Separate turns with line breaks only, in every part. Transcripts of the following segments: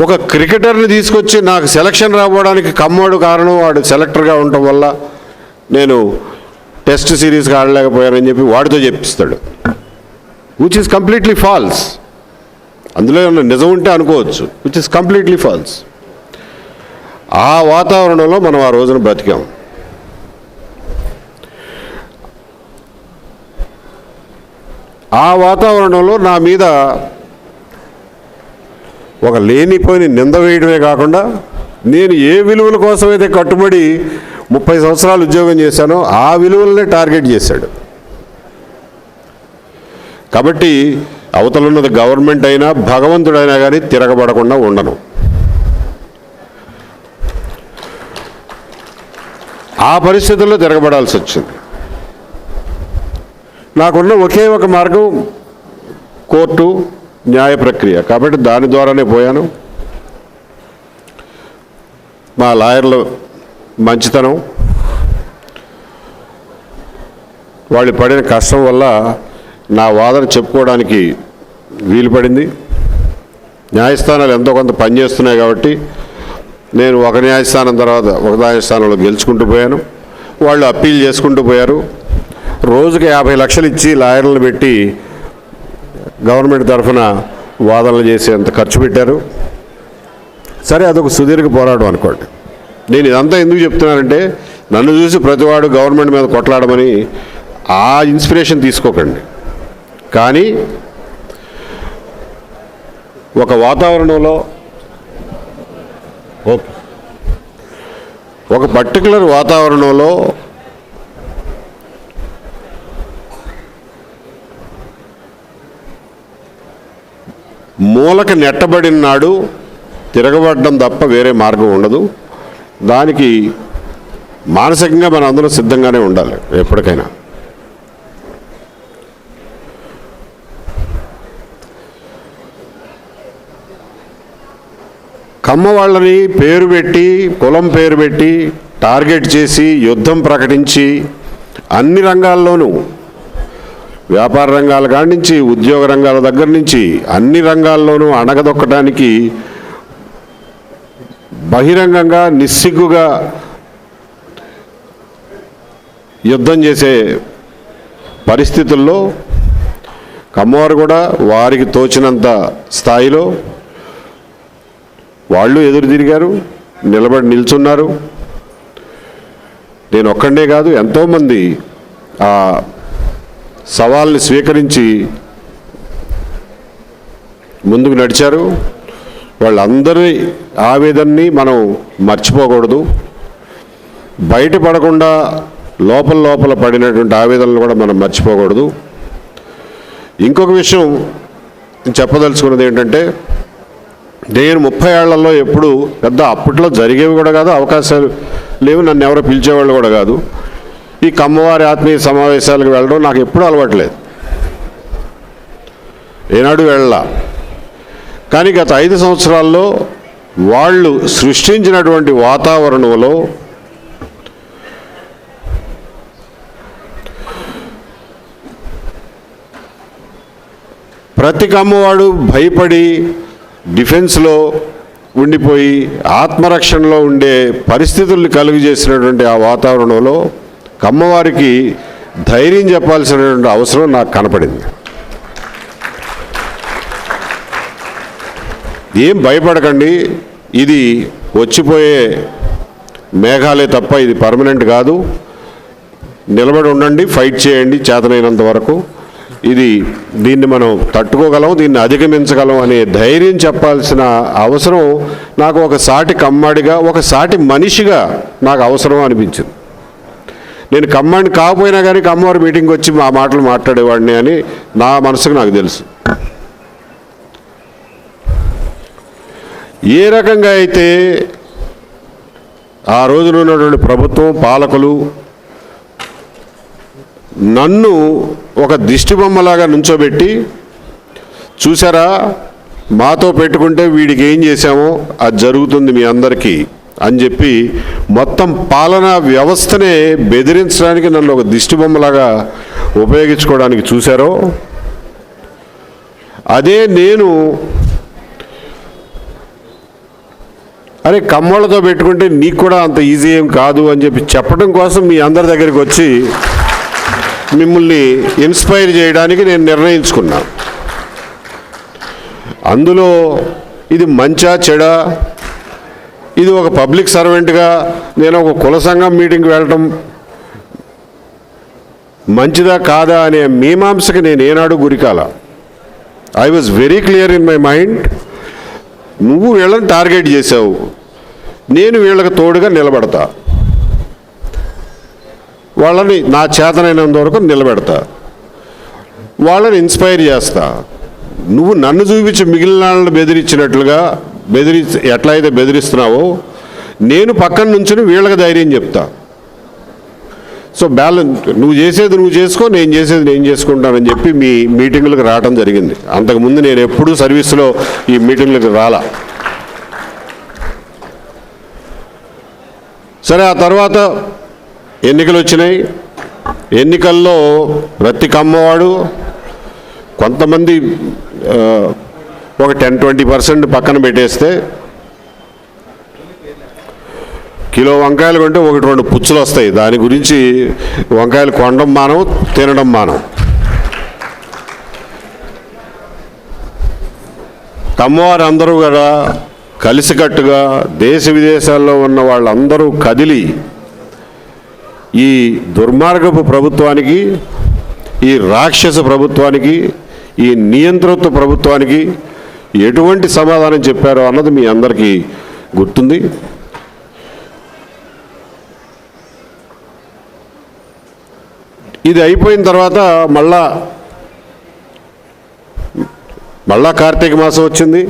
ఒక క్రికెటర్ని తీసుకొచ్చి నాకు సెలక్షన్ రావడానికి కమ్మోడు కారణం వాడు సెలెక్టర్గా ఉండటం వల్ల నేను టెస్ట్ సిరీస్గా ఆడలేకపోయానని చెప్పి వాడితో చెప్పిస్తాడు. విచ్ ఇస్ కంప్లీట్లీ ఫాల్స్ అందులో ఏమన్నా నిజం ఉంటే అనుకోవచ్చు. విచ్ ఇస్ కంప్లీట్లీ ఫాల్స్ ఆ వాతావరణంలో మనం ఆ రోజున బ్రతికాం. ఆ వాతావరణంలో నా మీద ఒక లేనిపోయిన నింద వేయడమే కాకుండా నేను ఏ విలువల కోసమైతే కట్టుబడి ముప్పై సంవత్సరాలు ఉద్యోగం చేశానో ఆ విలువలనే టార్గెట్ చేశాడు. కాబట్టి అవతలున్నది గవర్నమెంట్ అయినా భగవంతుడైనా కానీ తిరగబడకుండా ఉండను. ఆ పరిస్థితుల్లో తిరగబడాల్సి వచ్చింది. నాకున్న ఒకే ఒక మార్గం కోర్టు న్యాయ ప్రక్రియ. కాబట్టి దాని ద్వారానే పోయాను. మా లాయర్లు మంచితనం. వాళ్ళు పడిన కష్టం వల్ల నా వాదన చెప్పుకోవడానికి వీలు పడింది. న్యాయస్థానాలు ఎంతో కొంత పనిచేస్తున్నాయి కాబట్టి నేను ఒక న్యాయస్థానం తర్వాత ఒక న్యాయస్థానంలో గెలుచుకుంటూ పోయాను. వాళ్ళు అప్పీల్ చేసుకుంటూ పోయారు. రోజుకి యాభై లక్షలు ఇచ్చి లాయర్లను పెట్టి గవర్నమెంట్ తరఫున వాదనలు చేసేంత ఖర్చు పెట్టారు. సరే అదొక సుదీర్ఘ పోరాటం అనుకోండి. నేను ఇదంతా ఎందుకు చెప్తున్నానంటే నన్ను చూసి ప్రతివాడు గవర్నమెంట్ మీద కొట్లాడమని ఆ ఇన్స్పిరేషన్ తీసుకోకండి. కానీ ఒక వాతావరణంలో ఒక పర్టికులర్ వాతావరణంలో మూలక నెట్టబడిన నాడు తిరగబడడం తప్ప వేరే మార్గం ఉండదు. దానికి మానసికంగా మన అందరం సిద్ధంగానే ఉండాలి ఎప్పటికైనా. కమ్మ వాళ్ళని పేరు పెట్టి కులం పేరు పెట్టి టార్గెట్ చేసి యుద్ధం ప్రకటించి అన్ని రంగాల్లోనూ వ్యాపార రంగాల కాడి నుంచి ఉద్యోగ రంగాల దగ్గర నుంచి అన్ని రంగాల్లోనూ అణగదొక్కడానికి బహిరంగంగా నిస్సిగ్గుగా యుద్ధం చేసే పరిస్థితుల్లో కమ్మవారు కూడా వారికి తోచినంత స్థాయిలో వాళ్ళు ఎదురు తిరిగారు నిలబడి నిల్చున్నారు. నేను ఒక్కడే కాదు ఎంతోమంది ఆ సవాల్ని స్వీకరించి ముందుకు నడిచారు. వాళ్ళందరి ఆవేదనని మనం మర్చిపోకూడదు. బయటపడకుండా లోపల లోపల పడినటువంటి ఆవేదనలు కూడా మనం మర్చిపోకూడదు. ఇంకొక విషయం చెప్పదలుచుకున్నది ఏంటంటే నేను ముప్పై ఏళ్ళలో ఎప్పుడు పెద్ద అప్పట్లో జరిగేవి కూడా కాదు అవకాశాలు లేవు. నన్ను ఎవరో పిలిచేవాళ్ళు కూడా కాదు. ఈ కమ్మవారి ఆత్మీయ సమావేశాలకు వెళ్ళడం నాకు ఎప్పుడూ అలవాట్లేదు. ఏనాడు వెళ్ళా కానీ గత ఐదు సంవత్సరాల్లో వాళ్ళు సృష్టించినటువంటి వాతావరణంలో ప్రతి కమ్మవాడు భయపడి డిఫెన్స్లో ఉండిపోయి ఆత్మరక్షణలో ఉండే పరిస్థితుల్ని కలుగు చేసినటువంటి ఆ వాతావరణంలో అమ్మవారికి ధైర్యం చెప్పాల్సినటువంటి అవసరం నాకు కనపడింది. ఏం భయపడకండి ఇది వచ్చిపోయే మేఘాలే తప్ప ఇది పర్మనెంట్ కాదు. నిలబడి ఉండండి ఫైట్ చేయండి చేతనైనంత వరకు. ఇది దీన్ని మనం తట్టుకోగలం దీన్ని అధిగమించగలం అనే ధైర్యం చెప్పాల్సిన అవసరం నాకు ఒక సాటి కమ్మాడిగా ఒక సాటి మనిషిగా నాకు అవసరం అనిపించింది. నేను కమ్మాడిని కాకపోయినా కానీ కమ్మవారి మీటింగ్కి వచ్చి మా మాటలు మాట్లాడేవాడిని అని నా మనసుకు నాకు తెలుసు. ఏ రకంగా అయితే ఆ రోజున ఉన్నటువంటి ప్రభుత్వం పాలకులు నన్ను ఒక దిష్టిబొమ్మలాగా నుంచోబెట్టి చూసారా మాతో పెట్టుకుంటే వీడికి ఏం చేశామో అది జరుగుతుంది మీ అందరికీ. అని చెప్పి మొత్తం పాలనా వ్యవస్థనే బెదిరించడానికి నన్ను ఒక దిష్టిబొమ్మలాగా ఉపయోగించుకోవడానికి చూశారో అదే నేను అరే కమ్మోళ్ళతో పెట్టుకుంటే నీకు కూడా అంత ఈజీ ఏం కాదు అని చెప్పి చెప్పడం కోసం మీ అందరి దగ్గరికి వచ్చి మిమ్మల్ని ఇన్స్పైర్ చేయడానికి నేను నిర్ణయించుకున్నా. అందులో ఇది మంచా చెడా ఇది ఒక పబ్లిక్ సర్వెంట్గా నేను ఒక కుల సంఘం మీటింగ్కి వెళ్ళటం మంచిదా కాదా అనే మీమాంసకి నేను ఏనాడు గురికాల I was very clear in my mind నువ్వు వీళ్ళని టార్గెట్ చేసావు నేను వీళ్ళకి తోడుగా నిలబడతా. వాళ్ళని నా చేతనైనంత వరకు నిలబెడతా. వాళ్ళని ఇన్స్పైర్ చేస్తా. నువ్వు నన్ను చూపించి మిగిలిన వాళ్ళని బెదిరించినట్లుగా బెదిరి ఎట్లయితే బెదిరిస్తున్నావో నేను పక్కన నుంచుని వీళ్ళకి ధైర్యం చెప్తా. సో బ్యాలెన్స్ నువ్వు చేసేది నువ్వు చేసుకో నేను చేసేది నేను చేసుకుంటానని చెప్పి మీ మీటింగులకు రావడం జరిగింది. అంతకుముందు నేను ఎప్పుడూ సర్వీస్లో ఈ మీటింగులకు రాలా. సరే ఆ తర్వాత ఎన్నికలు వచ్చినాయి. ఎన్నికల్లో ప్రతి కమ్మవాడు కొంతమంది ఒక టెన్ ట్వంటీ పర్సెంట్ పక్కన పెట్టేస్తే కిలో వంకాయలు కొంటే ఒకటి రెండు పుచ్చులు వస్తాయి. దాని గురించి వంకాయలు కొనడం మానం తినడం మానం కమ్మవారు అందరూ కూడా కలిసికట్టుగా దేశ విదేశాల్లో ఉన్న వాళ్ళందరూ కదిలి ఈ దుర్మార్గపు ప్రభుత్వానికి ఈ రాక్షస ప్రభుత్వానికి ఈ నియంతృత్వ ప్రభుత్వానికి ఎటువంటి సమాధానం చెప్పారో అన్నది మీ అందరికీ గుర్తుంది. ఇది అయిపోయిన తర్వాత మళ్ళా మళ్ళా కార్తీక మాసం వచ్చింది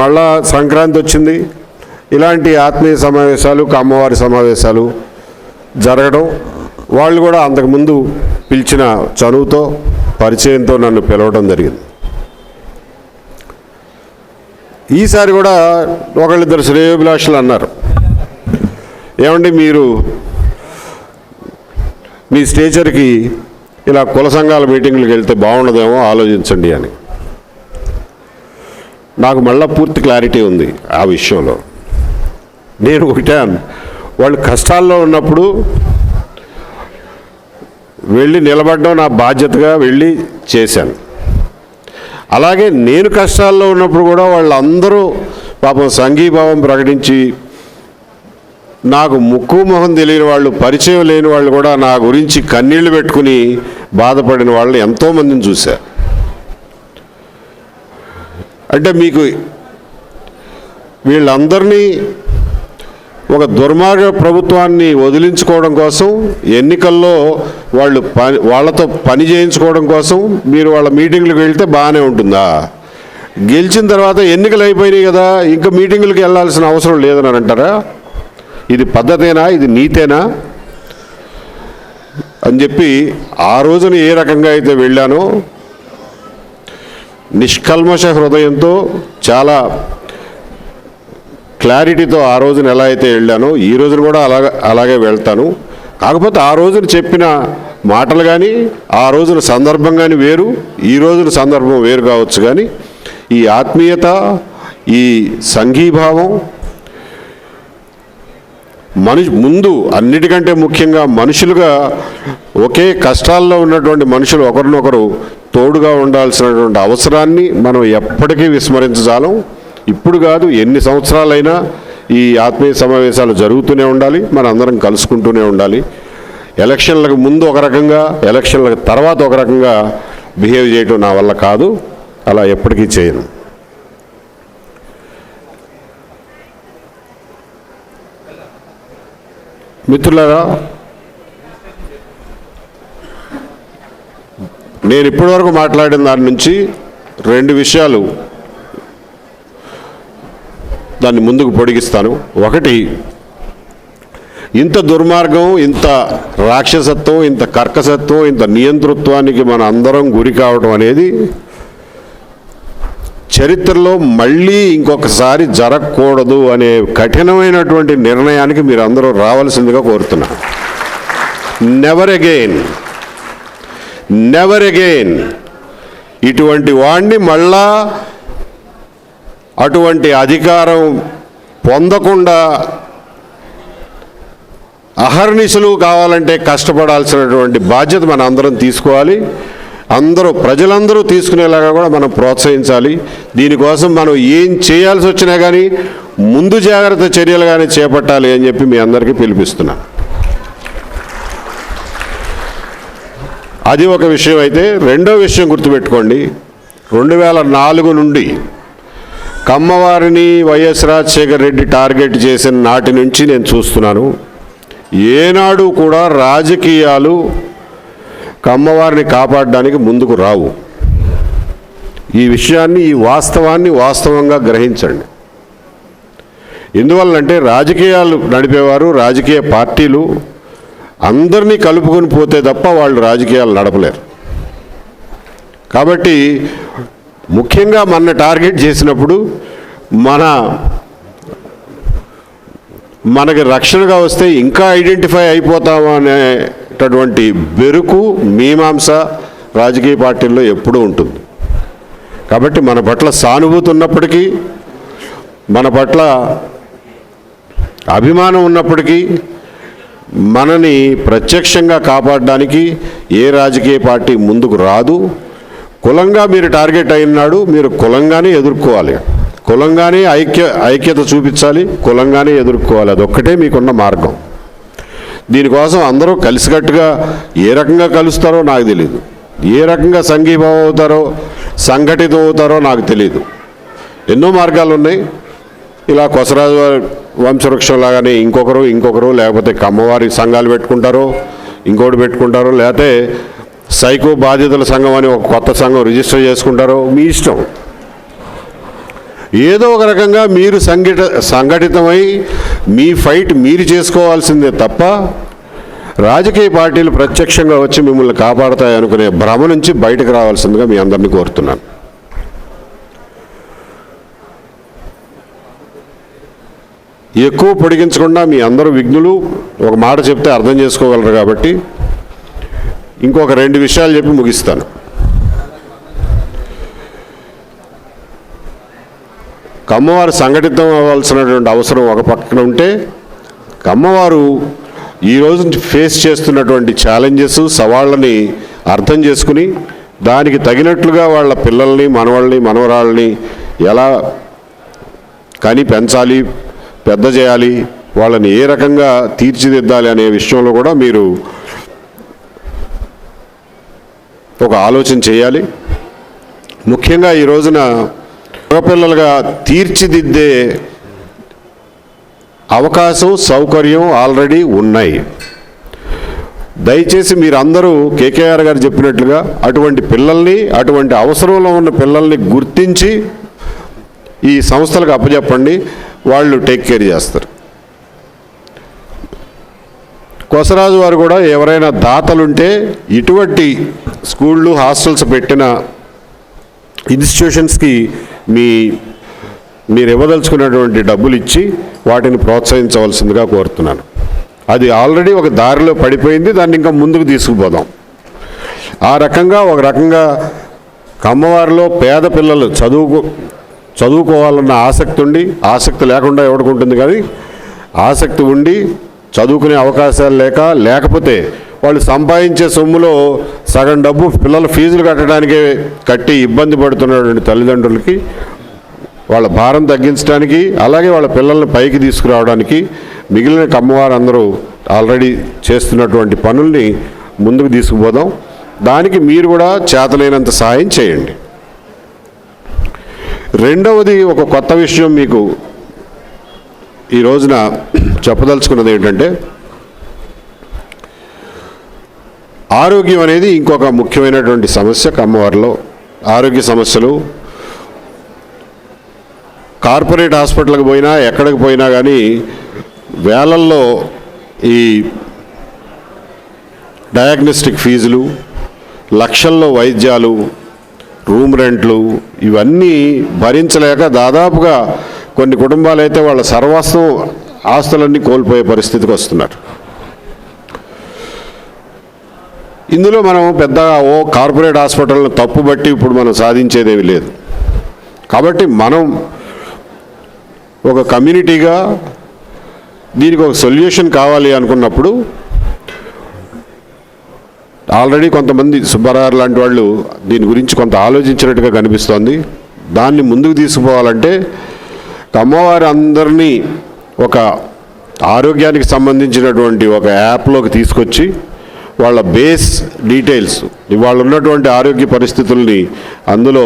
మళ్ళా సంక్రాంతి వచ్చింది ఇలాంటి ఆత్మీయ సమావేశాలు అమ్మవారి సమావేశాలు జరగడం వాళ్ళు కూడా అంతకుముందు పిలిచిన చనువుతో పరిచయంతో నన్ను పిలవడం జరిగింది. ఈసారి కూడా ఒకళ్ళిద్దరు శ్రేయోభిలాషులు అన్నారు. ఏమండి మీరు మీ స్టేచర్కి ఇలా కుల సంఘాల మీటింగ్లకు వెళ్తే బాగుండదేమో ఆలోచించండి అని. నాకు మళ్ళా పూర్తి క్లారిటీ ఉంది ఆ విషయంలో. నేను ఒకటే వాళ్ళు కష్టాల్లో ఉన్నప్పుడు వెళ్ళి నిలబడడం నా బాధ్యతగా వెళ్ళి చేశాను. అలాగే నేను కష్టాల్లో ఉన్నప్పుడు కూడా వాళ్ళందరూ పాపం సంఘీభావం ప్రకటించి నాకు ముక్కు మొహం తెలియని వాళ్ళు పరిచయం లేని వాళ్ళు కూడా నా గురించి కన్నీళ్ళు పెట్టుకుని బాధపడిన వాళ్ళని ఎంతోమందిని చూశారు అంటే మీకు వీళ్ళందరినీ ఒక దుర్మార్గ ప్రభుత్వాన్ని వదిలించుకోవడం కోసం ఎన్నికల్లో వాళ్ళు పని వాళ్ళతో పని చేయించుకోవడం కోసం మీరు వాళ్ళ మీటింగ్లకు వెళ్తే బాగానే ఉంటుందా? గెలిచిన తర్వాత ఎన్నికలు అయిపోయినాయి కదా ఇంకా మీటింగులకు వెళ్ళాల్సిన అవసరం లేదని అంటారా? ఇది పద్ధతేనా? ఇది నీతేనా? అని చెప్పి ఆ రోజున ఏ రకంగా అయితే వెళ్ళానో నిష్కల్మష హృదయంతో చాలా క్లారిటీతో ఆ రోజున ఎలా అయితే వెళ్ళానో ఈ రోజున కూడా అలాగ అలాగే వెళ్తాను. కాకపోతే ఆ రోజున చెప్పిన మాటలు కానీ ఆ రోజున సందర్భం కానీ వేరు ఈ రోజున సందర్భం వేరు కావచ్చు కానీ ఈ ఆత్మీయత ఈ సంఘీభావం మనిషి ముందు అన్నిటికంటే ముఖ్యంగా మనుషులుగా ఒకే కష్టాల్లో ఉన్నటువంటి మనుషులు ఒకరినొకరు తోడుగా ఉండాల్సినటువంటి అవసరాన్ని మనం ఎప్పటికీ విస్మరించజాలం. ఇప్పుడు కాదు ఎన్ని సంవత్సరాలైనా ఈ ఆత్మీయ సమావేశాలు జరుగుతూనే ఉండాలి మన అందరం కలుసుకుంటూనే ఉండాలి. ఎలక్షన్లకు ముందు ఒక రకంగా ఎలక్షన్లకు తర్వాత ఒక రకంగా బిహేవ్ చేయటం నా వల్ల కాదు అలా ఎప్పటికీ చేయను. మిత్రులారా నేను ఇప్పటివరకు మాట్లాడిన దాని నుంచి రెండు విషయాలు దాన్ని ముందుకు పొడిగిస్తాను. ఒకటి ఇంత దుర్మార్గం ఇంత రాక్షసత్వం ఇంత కర్కసత్వం ఇంత నియంతృత్వానికి మన అందరం గురి కావడం అనేది చరిత్రలో మళ్ళీ ఇంకొకసారి జరగకూడదు అనే కఠినమైనటువంటి నిర్ణయానికి మీరు అందరూ రావాల్సిందిగా కోరుతున్నాను నెవర్ అగైన్ నెవర్ అగైన్ ఇటువంటి వాణ్ణి మళ్ళా అటువంటి అధికారం పొందకుండా అహర్నిశలు కావాలంటే కష్టపడాల్సినటువంటి బాధ్యత మన అందరం తీసుకోవాలి. అందరూ ప్రజలందరూ తీసుకునేలాగా కూడా మనం ప్రోత్సహించాలి. దీనికోసం మనం ఏం చేయాల్సి వచ్చినా కానీ ముందు జాగ్రత్త చర్యలు కానీ చేపట్టాలి అని చెప్పి మీ అందరికీ పిలిపిస్తున్నాను అది ఒక విషయం అయితే రెండో విషయం గుర్తుపెట్టుకోండి. రెండు వేల నాలుగు నుండి కమ్మవారిని వైఎస్ రాజశేఖర రెడ్డి టార్గెట్ చేసిన నాటి నుంచి నేను చూస్తున్నాను. ఏనాడు కూడా రాజకీయాలు కమ్మవారిని కాపాడడానికి ముందుకు రావు. ఈ విషయాన్ని ఈ వాస్తవాన్ని వాస్తవంగా గ్రహించండి. ఎందువల్లంటే రాజకీయాలు నడిపేవారు రాజకీయ పార్టీలు అందరినీ కలుపుకొని పోతే తప్ప వాళ్ళు రాజకీయాలు నడపలేరు. కాబట్టి ముఖ్యంగా మన టార్గెట్ చేసినప్పుడు మన మనకి రక్షణగా వస్తే ఇంకా ఐడెంటిఫై అయిపోతాము అనేటటువంటి బెరుకు మీమాంస రాజకీయ పార్టీల్లో ఎప్పుడూ ఉంటుంది. కాబట్టి మన పట్ల సానుభూతి ఉన్నప్పటికీ మన పట్ల అభిమానం ఉన్నప్పటికీ మనని ప్రత్యక్షంగా కాపాడడానికి ఏ రాజకీయ పార్టీ ముందుకు రాదు. కులంగా మీరు టార్గెట్ అయినాడు మీరు కులంగానే ఎదుర్కోవాలి. కులంగానే ఐక్య ఐక్యత చూపించాలి కులంగానే ఎదుర్కోవాలి. అదొక్కటే మీకున్న మార్గం. దీనికోసం అందరూ కలిసికట్టుగా ఏ రకంగా కలుస్తారో నాకు తెలియదు ఏ రకంగా సంఘీభావం అవుతారో సంఘటితం అవుతారో నాకు తెలియదు ఎన్నో మార్గాలు ఉన్నాయి ఇలా కొసరాజు వంశవృక్షం లాగానే ఇంకొకరు ఇంకొకరు లేకపోతే కమ్మవారి సంఘాలు పెట్టుకుంటారో ఇంకోటి పెట్టుకుంటారో లేకపోతే సైకో బాధితుల సంఘం అని ఒక కొత్త సంఘం రిజిస్టర్ చేసుకుంటారో మీ ఇష్టం. ఏదో ఒక రకంగా మీరు సంఘట సంఘటితమై మీ ఫైట్ మీరు చేసుకోవాల్సిందే తప్ప రాజకీయ పార్టీలు ప్రత్యక్షంగా వచ్చి మిమ్మల్ని కాపాడతాయి అనుకునే భ్రమ నుంచి బయటకు రావాల్సిందిగా మీ అందరినీ కోరుతున్నాను. ఎక్కువ పొడిగించకుండా మీ అందరూ విఘ్నులు ఒక మాట చెప్తే అర్థం చేసుకోగలరు కాబట్టి ఇంకొక రెండు విషయాలు చెప్పి ముగిస్తాను. కమ్మవారు సంఘటితం అవ్వాల్సినటువంటి అవసరం ఒక పక్కన ఉంటే కమ్మవారు ఈ రోజు ఫేస్ చేస్తున్నటువంటి ఛాలెంజెస్ సవాళ్ళని అర్థం చేసుకుని దానికి తగినట్లుగా వాళ్ళ పిల్లల్ని మనవాళ్ళని మనవరాళ్ళని ఎలా కానీ పెంచాలి పెద్ద చేయాలి వాళ్ళని ఏ రకంగా తీర్చిదిద్దాలి అనే విషయంలో కూడా మీరు ఒక ఆలోచన చేయాలి. ముఖ్యంగా ఈ రోజున మగపిల్లలుగా తీర్చిదిద్దే అవకాశం సౌకర్యం ఆల్రెడీ ఉన్నాయి. దయచేసి మీరందరూ కేకేఆర్ గారు చెప్పినట్లుగా అటువంటి పిల్లల్ని అటువంటి అవసరంలో ఉన్న పిల్లల్ని గుర్తించి ఈ సంస్థలకు అప్పచెప్పండి వాళ్ళు టేక్ కేర్ చేస్తారు. కొసరాజు వారు కూడా ఎవరైనా దాతలుంటే ఇటువంటి స్కూళ్ళు హాస్టల్స్ పెట్టిన ఇన్స్టిట్యూషన్స్కి మీ మీరు ఇవ్వదలుచుకున్నటువంటి డబ్బులు ఇచ్చి వాటిని ప్రోత్సహించవలసిందిగా కోరుతున్నాను. అది ఆల్రెడీ ఒక దారిలో పడిపోయింది దాన్ని ఇంకా ముందుకు తీసుకుపోదాం. ఆ రకంగా ఒక రకంగా కమ్మవారిలో పేద పిల్లలు చదువుకు చదువుకోవాలన్న ఆసక్తి ఉండి ఆసక్తి లేకుండా ఎవడుకుంటుంది కానీ ఆసక్తి ఉండి చదువుకునే అవకాశాలు లేక లేకపోతే వాళ్ళు సంపాదించే సొమ్ములో సగం డబ్బు పిల్లల ఫీజులు కట్టడానికే కట్టి ఇబ్బంది పడుతున్నటువంటి తల్లిదండ్రులకి వాళ్ళ భారం తగ్గించడానికి అలాగే వాళ్ళ పిల్లల్ని పైకి తీసుకురావడానికి మిగిలిన కమ్మవారు అందరూ ఆల్రెడీ చేస్తున్నటువంటి పనుల్ని ముందుకు తీసుకుపోదాం. దానికి మీరు కూడా చేతలేనంత సహాయం చేయండి. రెండవది ఒక కొత్త విషయం మీకు ఈ రోజున చెప్పదలుచుకున్నది ఏంటంటే ఆరోగ్యం అనేది ఇంకొక ముఖ్యమైనటువంటి సమస్య కమ్మవారిలో. ఆరోగ్య సమస్యలు కార్పొరేట్ హాస్పిటల్కి పోయినా ఎక్కడికి పోయినా కానీ వేలల్లో ఈ డయాగ్నోస్టిక్ ఫీజులు లక్షల్లో వైద్యాలు రూమ్ రెంట్లు ఇవన్నీ భరించలేక దాదాపుగా కొన్ని కుటుంబాలు అయితే వాళ్ళ సర్వస్వం ఆస్తులన్నీ కోల్పోయే పరిస్థితికి వస్తున్నారు. ఇందులో మనం పెద్దగా ఓ కార్పొరేట్ హాస్పిటల్ని తప్పుబట్టి ఇప్పుడు మనం సాధించేదేమీ లేదు. కాబట్టి మనం ఒక కమ్యూనిటీగా దీనికి ఒక సొల్యూషన్ కావాలి అనుకున్నప్పుడు ఆల్రెడీ కొంతమంది సుబ్బారావు లాంటి వాళ్ళు దీని గురించి కొంత ఆలోచించినట్టుగా కనిపిస్తోంది. దాన్ని ముందుకు తీసుకుపోవాలంటే అమ్మవారి అందరినీ ఒక ఆరోగ్యానికి సంబంధించినటువంటి ఒక యాప్లోకి తీసుకొచ్చి వాళ్ళ బేస్ డీటెయిల్స్ ఇవాళ ఉన్నటువంటి ఆరోగ్య పరిస్థితుల్ని అందులో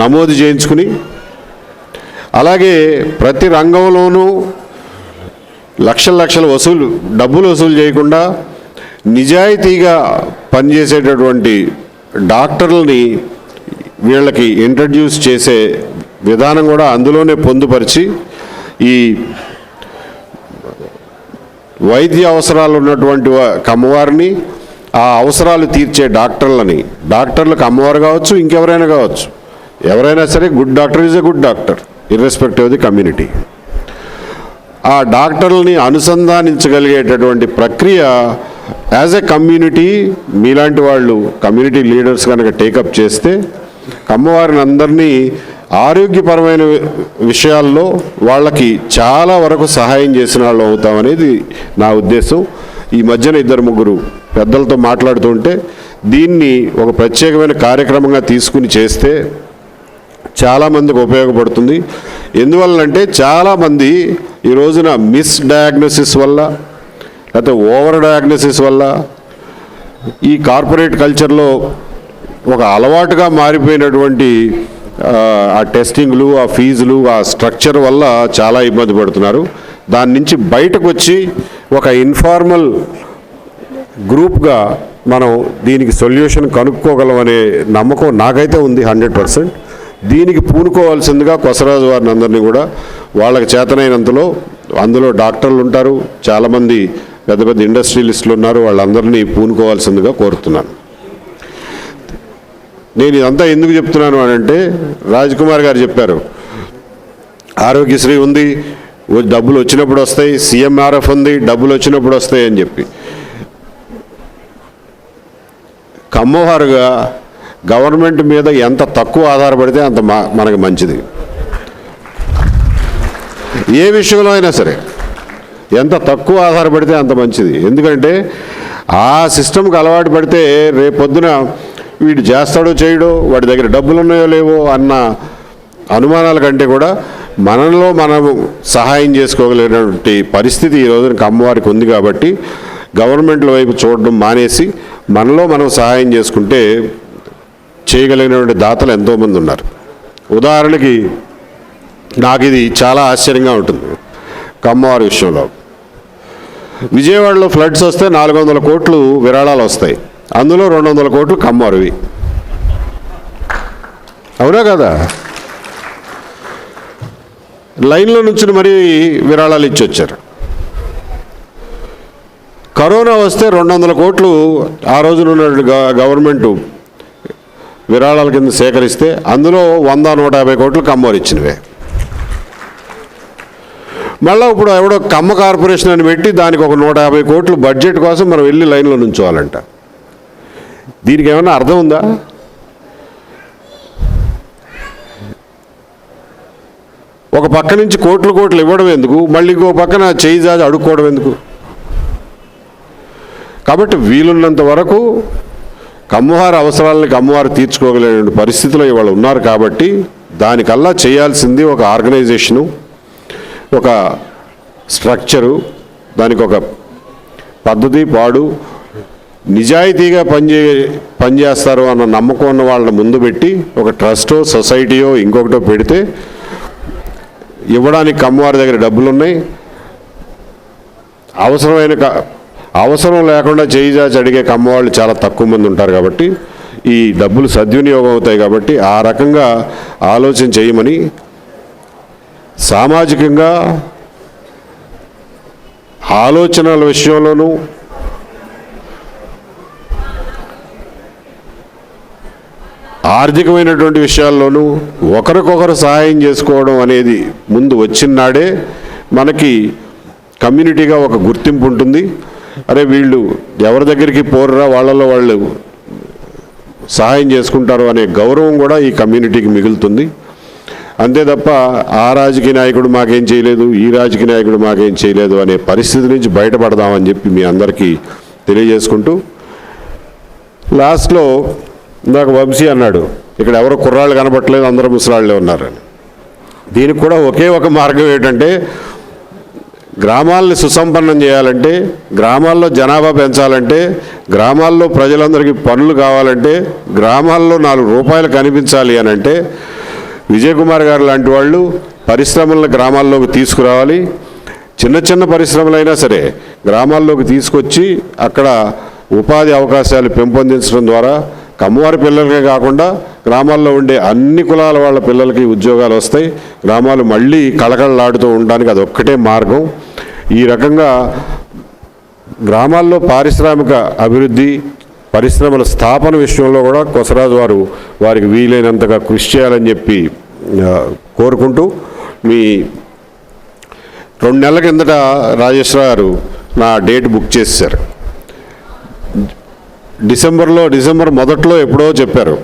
నమోదు చేయించుకుని అలాగే ప్రతి రంగంలోనూ లక్షల లక్షల వసూలు డబ్బులు వసూలు చేయకుండా నిజాయితీగా పనిచేసేటటువంటి డాక్టర్లని వీళ్ళకి ఇంట్రడ్యూస్ చేసే విధానం కూడా అందులోనే పొందుపరిచి ఈ వైద్య అవసరాలు ఉన్నటువంటి అమ్మవారిని ఆ అవసరాలు తీర్చే డాక్టర్లని. డాక్టర్లకు అమ్మవారు కావచ్చు ఇంకెవరైనా కావచ్చు. ఎవరైనా సరే good doctor is a good doctor irrespective the community ఆ డాక్టర్లని అనుసంధానించగలిగేటటువంటి ప్రక్రియ యాజ్ ఎ కమ్యూనిటీ మీలాంటి వాళ్ళు కమ్యూనిటీ లీడర్స్ కనుక టేకప్ చేస్తే అమ్మవారిని అందరినీ ఆరోగ్యపరమైన వి- విషయాల్లో వాళ్ళకి చాలా వరకు సహాయం చేసిన వాళ్ళు అవుతామనేది నా ఉద్దేశం. ఈ మధ్యన ఇద్దరు ముగ్గురు పెద్దలతో మాట్లాడుతుంటే దీన్ని ఒక ప్రత్యేకమైన కార్యక్రమంగా తీసుకుని చేస్తే చాలామందికి ఉపయోగపడుతుంది. ఎందువల్లంటే చాలామంది ఈ రోజున మిస్ డయాగ్నోసిస్ వల్ల లేకపోతే ఓవర్ డయాగ్నోసిస్ వల్ల ఈ కార్పొరేట్ కల్చర్లో ఒక అలవాటుగా మారిపోయినటువంటి ఆ, టెస్టింగ్లు ఆ ఫీజులు ఆ స్ట్రక్చర్ వల్ల చాలా ఇబ్బంది పడుతున్నారు. దాని నుంచి బయటకు వచ్చి ఒక ఇన్ఫార్మల్ గ్రూప్గా మనం దీనికి సొల్యూషన్ కనుక్కోగలమనే నమ్మకం నాకైతే ఉంది హండ్రెడ్ పర్సెంట్. దీనికి పూనుకోవాల్సిందిగా కొసరాజు వారిని అందరినీ కూడా వాళ్ళకి చేతనైనంతలో అందులో డాక్టర్లు ఉంటారు చాలామంది పెద్ద పెద్ద ఇండస్ట్రియలిస్టులు ఉన్నారు వాళ్ళందరినీ పూనుకోవాల్సిందిగా కోరుతున్నాను. నేను ఇదంతా ఎందుకు చెప్తున్నాను అని అంటే రాజ్ కుమార్ గారు చెప్పారు. ఆరోగ్యశ్రీ ఉంది డబ్బులు వచ్చినప్పుడు వస్తాయి సీఎంఆర్ఎఫ్ ఉంది డబ్బులు వచ్చినప్పుడు వస్తాయి అని చెప్పి. కమ్మవారుగా గవర్నమెంట్ మీద ఎంత తక్కువ ఆధారపడితే అంత మనకు మంచిది. ఏ విషయంలో అయినా సరే ఎంత తక్కువ ఆధారపడితే అంత మంచిది. ఎందుకంటే ఆ సిస్టమ్కి అలవాటు పడితే రేపొద్దున వీడు చేస్తాడో చేయడో వాడి దగ్గర డబ్బులు ఉన్నాయో లేవో అన్న అనుమానాల కంటే కూడా మనలో మనం సహాయం చేసుకోగలిగినటువంటి పరిస్థితి ఈ రోజున అమ్మవారికి ఉంది కాబట్టి గవర్నమెంట్ల వైపు చూడడం మానేసి మనలో మనం సహాయం చేసుకుంటే చేయగలిగినటువంటి దాతలు ఎంతోమంది ఉన్నారు. ఉదాహరణకి నాకు ఇది చాలా ఆశ్చర్యంగా ఉంటుంది కమ్మవారి విషయంలో. విజయవాడలో ఫ్లడ్స్ వస్తే నాలుగు వందల కోట్లు విరాళాలు వస్తాయి. అందులో రెండు వందల కోట్లు కమ్మరువి. అవునా కదా? లైన్లో నుంచి మరీ విరాళాలు ఇచ్చి వచ్చారు కరోనా వస్తే రెండు వందల కోట్లు ఆ రోజున ఉన్న గ- గవర్నమెంట్ విరాళాల కింద సేకరిస్తే అందులో వంద నూట యాభై కోట్లు కమ్మరు ఇచ్చినవే మళ్ళీ ఇప్పుడు ఎవడో కమ్మ కార్పొరేషన్ అని పెట్టి దానికి ఒక నూట యాభై కోట్లు బడ్జెట్ కోసం మనం వెళ్ళి లైన్లో నుంచోవాలంట. దీనికి ఏమైనా అర్థం ఉందా? ఒక పక్క నుంచి కోట్లు కోట్లు ఇవ్వడం ఎందుకు? మళ్ళీ ఇంకో పక్కన చేయి జాజి అడుక్కోవడం ఎందుకు? కాబట్టి వీలున్నంత వరకు కమ్మవారి అవసరాలని కమ్మవారు తీర్చుకోగలిగిన పరిస్థితిలో ఇవాళ ఉన్నారు కాబట్టి దానికల్లా చేయాల్సింది ఒక ఆర్గనైజేషను ఒక స్ట్రక్చరు దానికి ఒక పద్ధతి పాడు నిజాయితీగా పనిచే పనిచేస్తారు అన్న నమ్మకం ఉన్న వాళ్ళని ముందు పెట్టి ఒక ట్రస్టో సొసైటీయో ఇంకొకటో పెడితే ఇవ్వడానికి కమ్మవారి దగ్గర డబ్బులు ఉన్నాయి అవసరమైన అవసరం లేకుండా చేయిజాచి అడిగే కమ్మవాళ్ళు చాలా తక్కువ మంది ఉంటారు కాబట్టి ఈ డబ్బులు సద్వినియోగం అవుతాయి కాబట్టి ఆ రకంగా ఆలోచన చేయమని సామాజికంగా ఆలోచనల విషయంలోనూ ఆర్థికమైనటువంటి విషయాల్లోనూ ఒకరికొకరు సహాయం చేసుకోవడం అనేది ముందు వచ్చినాడే మనకి కమ్యూనిటీగా ఒక గుర్తింపు ఉంటుంది. అరే వీళ్ళు ఎవరి దగ్గరికి పోరురా వాళ్ళలో వాళ్ళు సహాయం చేసుకుంటారు అనే గౌరవం కూడా ఈ కమ్యూనిటీకి మిగులుతుంది. అంతే తప్ప ఆ రాజకీయ నాయకుడు మాకేం చేయలేదు ఈ రాజకీయ నాయకుడు మాకేం చేయలేదు అనే పరిస్థితి నుంచి బయటపడదామని చెప్పి మీ అందరికీ తెలియజేసుకుంటూ లాస్ట్లో ఇందాక వంశీ అన్నాడు ఇక్కడ ఎవరు కుర్రాళ్ళు కనబట్టలేదు అందరూ ముసలాళ్ళే ఉన్నారని దీనికి కూడా ఒకే ఒక మార్గం ఏంటంటే గ్రామాలని సుసంపన్నం చేయాలంటే గ్రామాల్లో జనాభా పెంచాలంటే గ్రామాల్లో ప్రజలందరికీ పనులు కావాలంటే గ్రామాల్లో నాలుగు రూపాయలు కనిపించాలి అని అంటే విజయ్ కుమార్ గారు లాంటి వాళ్ళు పరిశ్రమలను గ్రామాల్లోకి తీసుకురావాలి. చిన్న చిన్న పరిశ్రమలైనా సరే గ్రామాల్లోకి తీసుకొచ్చి అక్కడ ఉపాధి అవకాశాలు పెంపొందించడం ద్వారా కమ్మవారి పిల్లలకే కాకుండా గ్రామాల్లో ఉండే అన్ని కులాల వాళ్ళ పిల్లలకి ఉద్యోగాలు వస్తాయి. గ్రామాలు మళ్ళీ కళకళలాడుతూ ఉండడానికి అది ఒక్కటే మార్గం. ఈ రకంగా గ్రామాల్లో పారిశ్రామిక అభివృద్ధి పరిశ్రమల స్థాపన విషయంలో కూడా కొసరాజు వారు వారికి వీలైనంతగా కృషి చేయాలని చెప్పి కోరుకుంటూ మీ రెండు నెలల కిందట రాజేశ్వర గారు నా డేట్ బుక్ చేశారు డిసెంబర్లో డిసెంబర్ మొదట్లో ఎప్పుడో చెప్పారు.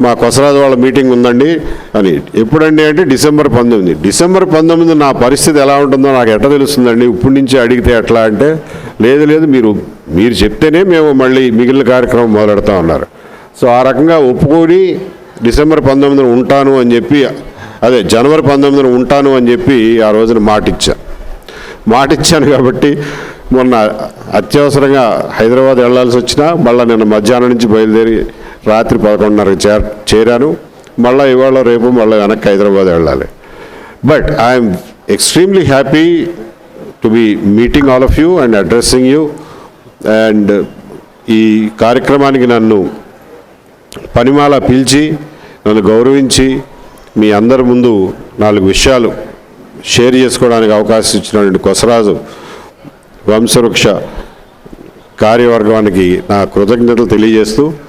మా కొసరాజు వాళ్ళ మీటింగ్ ఉందండి అని. ఎప్పుడండి అంటే డిసెంబర్ పంతొమ్మిది. డిసెంబర్ పంతొమ్మిది నా పరిస్థితి ఎలా ఉంటుందో నాకు ఎట్లా తెలుస్తుందండి? ఇప్పటి నుంచి అడిగితే ఎట్లా అంటే లేదు లేదు మీరు మీరు చెప్తేనే మేము మళ్ళీ మిగిలిన కార్యక్రమం మొదలెడతా ఉన్నారు. సో ఆ రకంగా ఒప్పుకొని డిసెంబర్ పంతొమ్మిదిన ఉంటాను అని చెప్పి అదే జనవరి పంతొమ్మిదిన ఉంటాను అని చెప్పి ఆ రోజున మాటిచ్చా. మాటిచ్చాను కాబట్టి మొన్న అత్యవసరంగా హైదరాబాద్ వెళ్ళాల్సి వచ్చినా మళ్ళీ నిన్న మధ్యాహ్నం నుంచి బయలుదేరి రాత్రి పదకొండున్నరకు చే చేరాను. మళ్ళీ ఇవాళ రేపు మళ్ళీ వెనక్కి హైదరాబాద్ వెళ్ళాలి. But I'm extremely happy to be meeting all of you and addressing you. And ఈ కార్యక్రమానికి నన్ను పనిమాల పిలిచి నన్ను గౌరవించి మీ అందరి ముందు నాలుగు విషయాలు షేర్ చేసుకోవడానికి అవకాశం ఇచ్చినటువంటి కొసరాజు వంశవృక్ష కార్యవర్గానికి నా కృతజ్ఞతలు తెలియజేస్తూ